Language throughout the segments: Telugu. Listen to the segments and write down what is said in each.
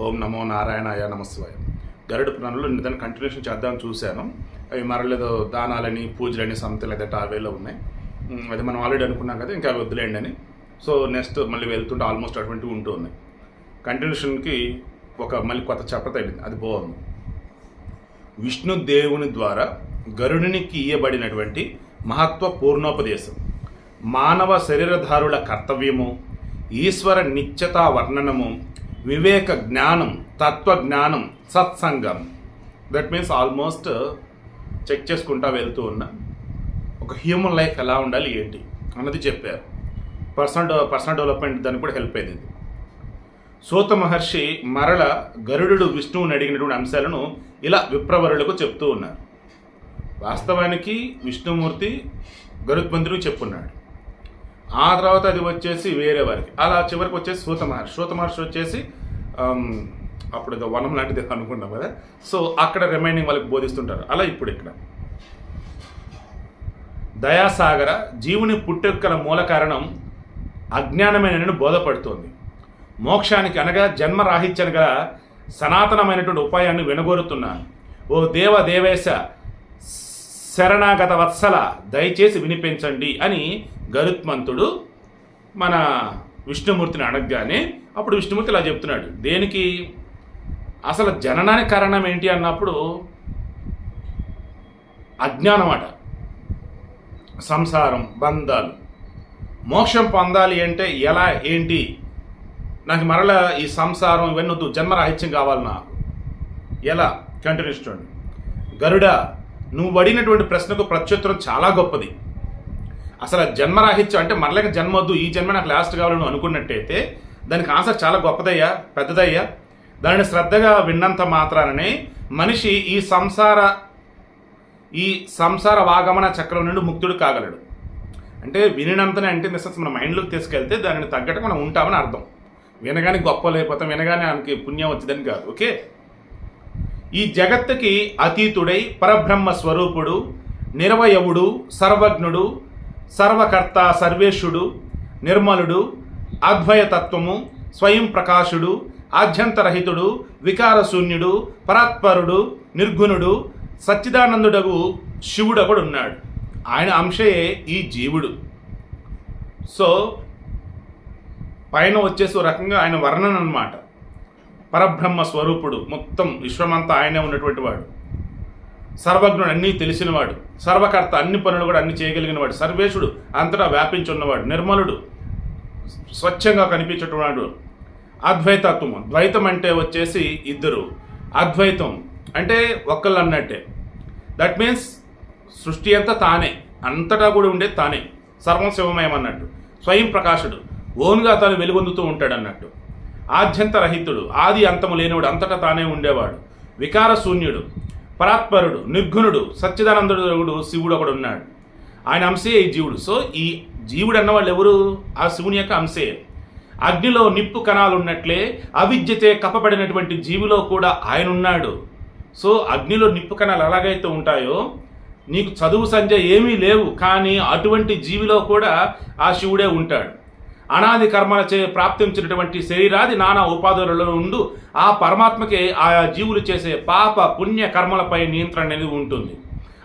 ఓం నమో నారాయణాయ నమస్వాయ గరుడు పురాణంలో నిదాన్ని కంటిన్యూషన్ చేద్దామని చూశాను. అవి మరలేదో దానాలని పూజలని సంతలు లేదా అవేలో ఉన్నాయి. అది మనం ఆల్రెడీ అనుకున్నాం కదా ఇంకా అవి వద్దులేండి అని. సో నెక్స్ట్ మళ్ళీ వెళ్తుంటే ఆల్మోస్ట్ అటువంటివి ఉంటూ ఉన్నాయి. కంటిన్యూషన్కి ఒక మళ్ళీ కొత్త చెప్ప తగిలింది. అది బాగుంది. విష్ణు దేవుని ద్వారా గరుడినికి ఇయ్యబడినటువంటి మహత్వ పూర్ణోపదేశం. మానవ శరీరధారుల కర్తవ్యము ఈశ్వర నిత్యతా వర్ణనము వివేక జ్ఞానం తత్వ జ్ఞానం సత్సంగం దట్ మీన్స్ ఆల్మోస్ట్ చెక్ చేసుకుంటా వెళ్తూ ఉన్నా ఒక హ్యూమన్ లైఫ్ ఎలా ఉండాలి ఏంటి అన్నది చెప్పారు. పర్సనల్ పర్సనల్ డెవలప్మెంట్ దానికి కూడా హెల్ప్ అయింది. సూత మహర్షి మరల గరుడు విష్ణువుని అడిగినటువంటి అంశాలను ఇలా విప్రవరులకు చెప్తూ ఉన్నారు. వాస్తవానికి విష్ణుమూర్తి గరుత్మంతుడికి చెప్పున్నాడు. ఆ తర్వాత అది వచ్చేసి వేరే వారికి. అలా చివరికి వచ్చేసి సూత మహర్షి. సూత మహర్షి వచ్చేసి అప్పుడు ఏదో వనం లాంటిది అనుకున్నాం కదా. సో అక్కడ రిమైనింగ్ వాళ్ళకి బోధిస్తుంటారు. అలా ఇప్పుడు ఇక్కడ. దయాసాగర జీవుని పుట్టుకల మూల కారణం అజ్ఞానమైన బోధపడుతోంది. మోక్షానికి అనగా జన్మరాహిత్యాన్ని గల సనాతనమైనటువంటి ఉపాయాన్ని వినగోరుతున్నాను. ఓ దేవ దేవేశ శరణాగత వత్సల దయచేసి వినిపించండి అని గరుత్మంతుడు మన విష్ణుమూర్తిని అడగగానే అప్పుడు విష్ణుమూర్తి ఇలా చెప్తున్నాడు. దేనికి? అసలు జననానికి కారణం ఏంటి అన్నప్పుడు అజ్ఞానమాట. సంసారం బంధాలు. మోక్షం పొందాలి అంటే ఎలా ఏంటి? నాకు మరల ఈ సంసారం ఇవన్నీ వద్దు జన్మరాహిత్యం కావాలి నాకు. ఎలా? కంటిన్యూస్ చూడండి. గరుడ నువ్వు అడిగినటువంటి ప్రశ్నకు ప్రత్యుత్తరం చాలా గొప్పది. అసలు ఆ జన్మరాహిత్యం అంటే మరలకి జన్మ వద్దు ఈ జన్మ నాకు లాస్ట్ కావాలని నువ్వు అనుకున్నట్టయితే దానికి ఆన్సర్ చాలా గొప్పదయ్యా పెద్దదయ్యా. దానిని శ్రద్ధగా విన్నంత మాత్రాననే మనిషి ఈ సంసార ఈ సంసార వాగమన చక్రం నుండి ముక్తుడు కాగలడు. అంటే వినినంతనే అంటే మిస్సెస్ మన మైండ్లోకి తీసుకెళ్తే దానిని తగ్గట్టు మనం ఉంటామని అర్థం. వినగానే గొప్ప లేకపోతే వినగానే ఆయనకి పుణ్యం వచ్చిందని కాదు ఓకే? ఈ జగత్తుకి అతీతుడై పరబ్రహ్మ స్వరూపుడు నిర్వయవుడు సర్వజ్ఞుడు సర్వకర్త సర్వేశుడు నిర్మలుడు అద్వయతత్వము స్వయం ప్రకాశుడు ఆద్యంతరహితుడు వికారశూన్యుడు పరాత్పరుడు నిర్గుణుడు సచ్చిదానందుడగు శివుడు ఉన్నాడు ఆయన అంశయే ఈ జీవుడు. సో పైన వచ్చేసి ఒక రకంగా ఆయన వర్ణన అనమాట పరబ్రహ్మ స్వరూపుడు. మొత్తం విశ్వమంతా ఆయనే ఉన్నటువంటి వాడు. సర్వజ్ఞుడు అన్నీ తెలిసినవాడు. సర్వకర్త అన్ని పనులు కూడా అన్ని చేయగలిగినవాడు. సర్వేశుడు అంతటా వ్యాపించి ఉన్నవాడు నిర్మలుడు. స్వచ్ఛంగా కనిపించేటవాడు అద్వైతత్వం. ద్వైతం అంటే వచ్చేసి ఇద్దరు. అద్వైతం అంటే ఒక్కళ్ళు అన్నట్టే దట్ మీన్స్ సృష్టి అంతా తానే. అంతటా కూడా ఉండేది తానే. సర్వం శివమయం అన్నట్టు. స్వయం ప్రకాశుడు. ఓన్గా తాను వెలుగొందుతూ ఉంటాడు అన్నట్టు ఆద్యంత రహితుడు ఆది అంతము లేనివాడు అంతటా తానే ఉండేవాడు. వికార శూన్యుడు పరాత్పరుడు నిర్గుణుడు సచ్చిదానందుడు శివుడు ఒకడు ఉన్నాడు. ఆయన అంశే ఈ జీవుడు. సో ఈ జీవుడు అన్నవాళ్ళు ఎవరు? ఆ శివుని యొక్క అంశే. అగ్నిలో నిప్పు కణాలు ఉన్నట్లే అవిద్యతే కప్పబడినటువంటి జీవిలో కూడా ఆయన ఉన్నాడు. సో అగ్నిలో నిప్పు కణాలు ఎలాగైతే ఉంటాయో నీకు చదువు సంజ ఏమీ లేవు కానీ అటువంటి జీవిలో కూడా ఆ శివుడే ఉంటాడు. అనాది కర్మల చే ప్రాప్తించినటువంటి శరీరాది నానా ఉపాధులలో ఉండు ఆ పరమాత్మకే ఆయా జీవులు చేసే పాప పుణ్య కర్మలపై నియంత్రణ అనేది ఉంటుంది.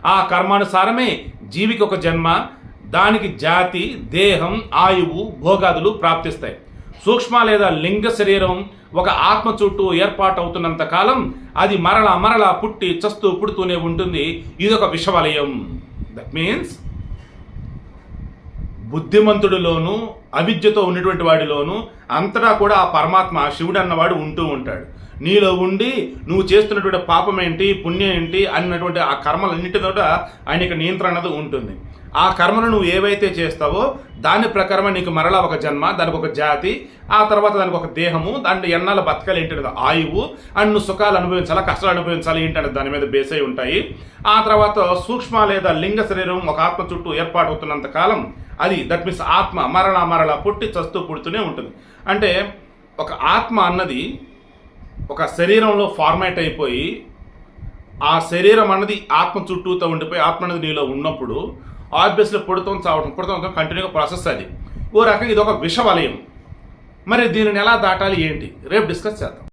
ఆ కర్మానుసారమే జీవికి ఒక జన్మ దానికి జాతి దేహం ఆయువు భోగాదులు ప్రాప్తిస్తాయి. సూక్ష్మ లేదా లింగ శరీరం ఒక ఆత్మ చుట్టూ ఏర్పాటు అవుతున్నంత కాలం అది మరల మరల పుట్టి చస్తూ పుడుతూనే ఉంటుంది. ఇది ఒక విషవలయం దట్ మీన్స్ బుద్ధిమంతుడిలోను అవిద్యతో ఉన్నటువంటి వాడిలోను అంతటా కూడా ఆ పరమాత్మ శివుడు అన్నవాడు ఉంటూ ఉంటాడు. నీలో ఉండి నువ్వు చేస్తున్నటువంటి పాపం ఏంటి పుణ్యం ఏంటి అన్నటువంటి ఆ కర్మలన్నిటితో ఆయనకి నియంత్రణ అనేది ఉంటుంది. ఆ కర్మను నువ్వు ఏవైతే చేస్తావో దాని ప్రకారమే నీకు మరలా ఒక జన్మ దానికి ఒక జాతి ఆ తర్వాత దానికి ఒక దేహము దాని ఎన్నాళ్ళ బతకాలి ఏంటంటే ఆయువు అండ్ నువ్వు సుఖాలు అనుభవించాలా కష్టాలు అనుభవించాలి ఏంటంటే దాని మీద బేస్ అయి ఉంటాయి. ఆ తర్వాత సూక్ష్మ లేదా లింగ శరీరం ఒక ఆత్మ చుట్టూ ఏర్పాటవుతున్నంత కాలం అది దట్ మీన్స్ ఆత్మ మరణ మరల పుట్టి చస్తూ పుడుతూనే ఉంటుంది. అంటే ఒక ఆత్మ అన్నది ఒక శరీరంలో ఫార్మాట్ అయిపోయి ఆ శరీరం అన్నది ఆత్మ చుట్టూతో ఉండిపోయి ఆత్మ అనేది నీలో ఉన్నప్పుడు ఆబ్వియస్లీ పుడతాం చావటం పుడతాం కంటిన్యూగా ప్రాసెస్ అది. ఓ రకంగా ఇది ఒక విషవలయం. మరి దీనిని ఎలా దాటాలి ఏంటి? రేపు డిస్కస్ చేద్దాం.